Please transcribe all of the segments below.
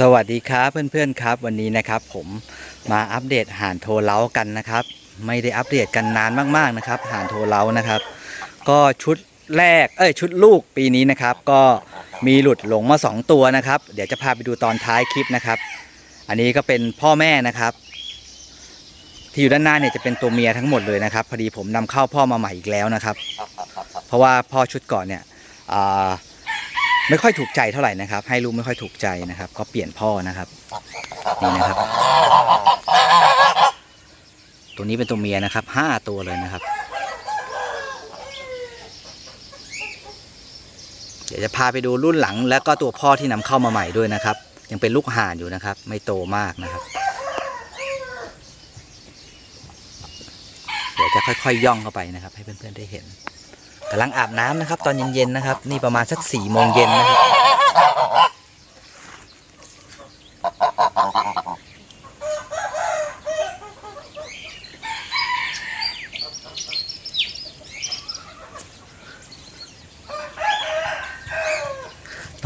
สวัสดีครับเพื่อนๆครับ วันนี้นะครับ ผมมาอัปเดตห่านโทเล้ากันนะครับ ไม่ได้อัปเดตกันนานมากๆนะครับห่านโทเล้านะครับ ก็ชุดแรกเอ้ยชุดลูกปีนี้นะครับ ก็มีหลุดหลงมา 2 ตัวนะครับ เดี๋ยวจะพาไปดูตอนท้ายคลิปนะครับ อันนี้ก็เป็นพ่อแม่นะครับ ที่อยู่ด้านหน้าเนี่ยจะเป็นตัวเมียทั้งหมดเลยนะครับพอดีผมนำเข้าพ่อมาใหม่อีกแล้วนะครับ เพราะว่าพ่อชุดก่อนเนี่ยอ่า ไม่ค่อยถูกใจเท่าไหร่นะครับ ให้ลูกไม่ค่อยถูกใจนะครับ ก็เปลี่ยนพ่อนะครับนี่นะครับ ตัวนี้เป็นตัวเมียนะครับห้าตัวเลยนะครับ เดี๋ยวจะพาไปดูรุ่นหลัง แล้วก็ตัวพ่อที่นำเข้ามาใหม่ด้วยนะครับ ยังเป็นลูกห่านอยู่นะครับ ไม่โตมากนะครับ เดี๋ยวจะค่อยๆย่องเข้าไปนะครับ ให้เพื่อนๆได้เห็น กำลังอาบน้ำนะครับ ตอนเย็นๆนะครับ นี่ประมาณสักสี่โมงเย็นนะครับ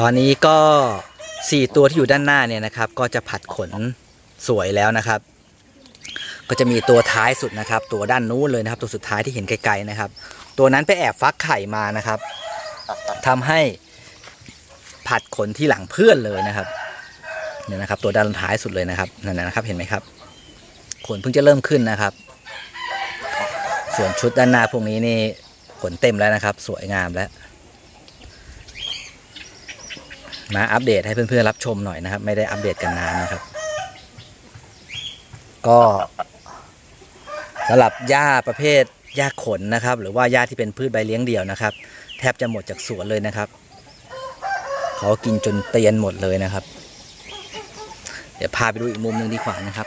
ตอนนี้ก็สี่ตัวที่อยู่ด้านหน้าเนี่ยนะครับ ก็จะผัดขนสวยแล้วนะครับ ก็จะมีตัวท้ายสุดนะครับ ตัวด้านนู้นเลยนะครับ ตัวสุดท้ายที่เห็นไกลๆนะครับ ตัวนั้นไปแอบฟักไข่มานะครับทำให้ผัดขนที่หลังเพื่อนเลยนะครับเนี่ยนะครับ ตัวด้านท้ายสุดเลยนะครับนั่นนะครับเห็นไหมครับ ขนเพิ่งจะเริ่มขึ้นนะครับ ส่วนชุดด้านหน้าพวกนี้นี่ขนเต็มแล้วนะครับ สวยงามแล้วมาอัปเดตให้เพื่อนๆรับชมหน่อยนะครับ ไม่ได้อัปเดตกันนานนะครับ ก็สำหรับหญ้าประเภท หญ้าขนนะครับ หรือว่าหญ้าที่เป็นพืชใบเลี้ยงเดี่ยวนะครับ แทบจะหมดจากสวนเลยนะครับเขากินจนเตียนหมดเลยนะครับ เดี๋ยวพาไปดูอีกมุมหนึ่งดีกว่านะครับ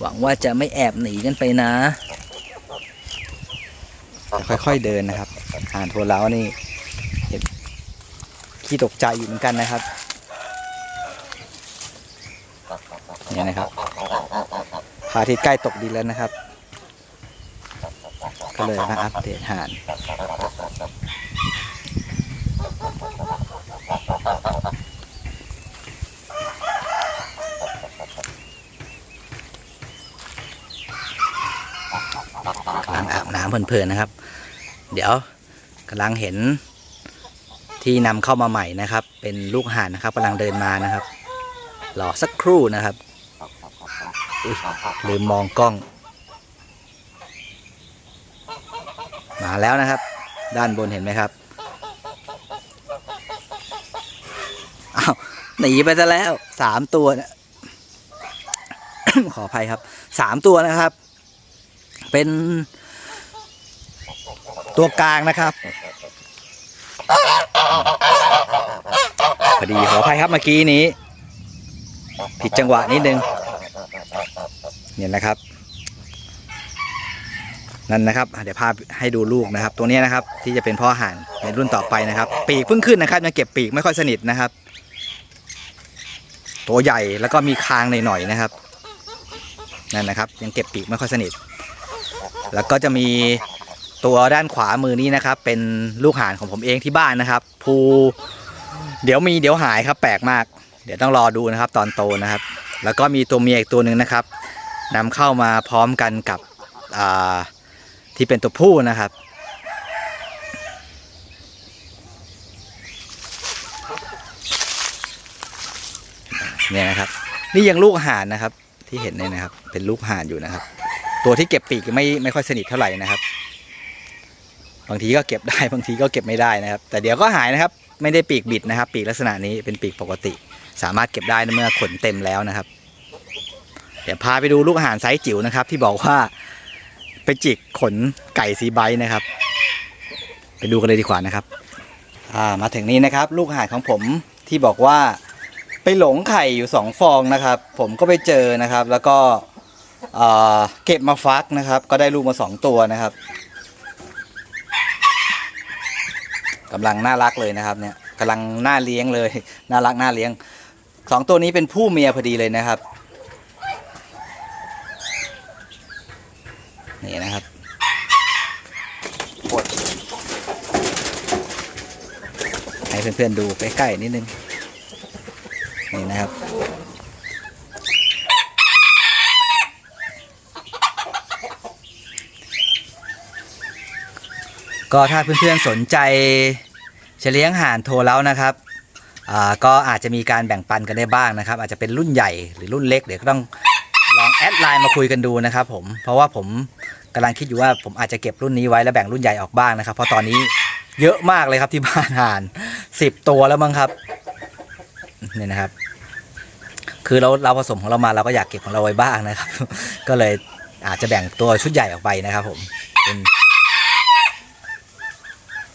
หวังว่าจะไม่แอบหนีกันไปนะค่อยๆเดินนะครับห่านโทเล้านี่เห็นขี้ตกใจอยู่เหมือนกันนะครับเนี่ยนะครับพระอาทิตย์ใกล้ตกดินแล้วนะครับ ก็เลยมาอัปเดตห่านกำลังอาบน้ำเพลินๆนะครับ เดี๋ยวกำลังเห็นที่นำเข้ามาใหม่นะครับ เป็นลูกห่านนะครับกำลังเดินมานะครับรอสักครู่นะครับลืมมองกล้อง มาแล้วนะครับ ด้านบนเห็นไหมครับอ้าวหนีไปซะแล้วสามตัวนะขออภัยครับสามตัวนะครับ เป็นตัวกลางนะครับพอดีขออภัยครับเมื่อกี้นี้ ผิดจังหวะนิดนึงเนี่ยนะครับ นั่นนะครับเดี๋ยวพาให้ดูลูกนะครับ ตัวนี้นะครับที่จะเป็นพ่อห่านในรุ่นต่อไปนะครับ ปีกเพิ่งขึ้นนะครับยังเก็บปีกไม่ค่อยสนิทนะครับ ตัวใหญ่แล้วก็มีคางหน่อยๆนะครับนั่นนะครับ ยังเก็บปีกไม่ค่อยสนิท แล้วก็จะมีตัวด้านขวามือนี้นะครับ เป็นลูกห่านของผมเองที่บ้านนะครับภูเดี๋ยวมีเดี๋ยวหายครับ แปลกมาก เดี๋ยวต้องรอดูนะครับ ตอนโตนะครับ แล้วก็มีตัวเมียอีกตัวหนึ่งนะครับนำเข้ามาพร้อมกันกับอ่า ที่เป็นตัวผู้นะครับ เนี่ยนะครับ นี่ยังลูกห่านนะครับ ที่เห็นเนี่ยนะครับ เป็นลูกห่านอยู่นะครับ ตัวที่เก็บปีกไม่ไม่ค่อยสนิทเท่าไหร่นะครับ บางทีก็เก็บได้บางทีก็เก็บไม่ได้นะครับ แต่เดี๋ยวก็หายนะครับ ไม่ได้ปีกบิดนะครับ ปีกลักษณะนี้เป็นปีกปกติ สามารถเก็บได้เมื่อขนเต็มแล้วนะครับ เดี๋ยวพาไปดูลูกห่านไซส์จิ๋วนะครับ ที่บอกว่า ไปจิกขนไก่ซีไบท์นะครับ ไปดูกันเลยดีกว่านะครับอ่ามาถึงนี้นะครับ ลูกหานของผมที่บอกว่าไปหลงไข่อยู่สองฟองนะครับ ผมก็ไปเจอนะครับ แล้วก็เอ่อเก็บมาฟักนะครับ ก็ได้ลูกมาสองตัวนะครับกำลังน่ารักเลยนะครับเนี่ยกำลังน่าเลี้ยงเลย น่ารักน่าเลี้ยงสองตัวนี้เป็นผู้เมียพอดีเลยนะครับ นี่นะครับกดให้เพื่อนๆดูใกล้ๆนิดนึง นี่นะครับก็ถ้าเพื่อนๆสนใจจะเลี้ยงห่านโทแล้วนะครับ ก็อาจจะมีการแบ่งปันกันได้บ้างนะครับ อาจจะเป็นรุ่นใหญ่หรือรุ่นเล็กเดี๋ยวก็ต้อง ลองแอดไลน์มาคุยกันดูนะครับผมเพราะว่าผมกำลังคิดอยู่ว่าผมอาจจะเก็บรุ่นนี้ไว้แล้วแบ่งรุ่นใหญ่ออกบ้างนะครับ เพราะตอนนี้เยอะมากเลยครับที่บ้านห่านสิบตัวแล้วมั้งครับนี่นะครับ คือเราเราผสมของเรามาเราก็อยากเก็บของเราไว้บ้างนะครับ ก็เลยอาจจะแบ่งตัวชุดใหญ่ออกไปนะครับ ผมเป็น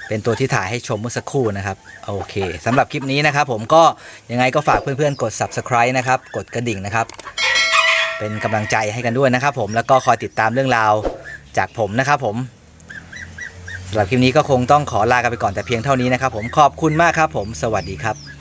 เป็นตัวที่ถ่ายให้ชมเมื่อสักครู่นะครับ โอเคสำหรับคลิปนี้นะครับ ผมก็ยังไงก็ฝากเพื่อนๆกด subscribe นะครับ กดกระดิ่งนะครับ เป็นกำลังใจให้กันด้วยนะครับผมแล้วก็คอยติดตามเรื่องราวจากผมนะครับผมสำหรับคลิปนี้ก็คงต้องขอลากันไปก่อนแต่เพียงเท่านี้นะครับผมขอบคุณมากครับผมสวัสดีครับ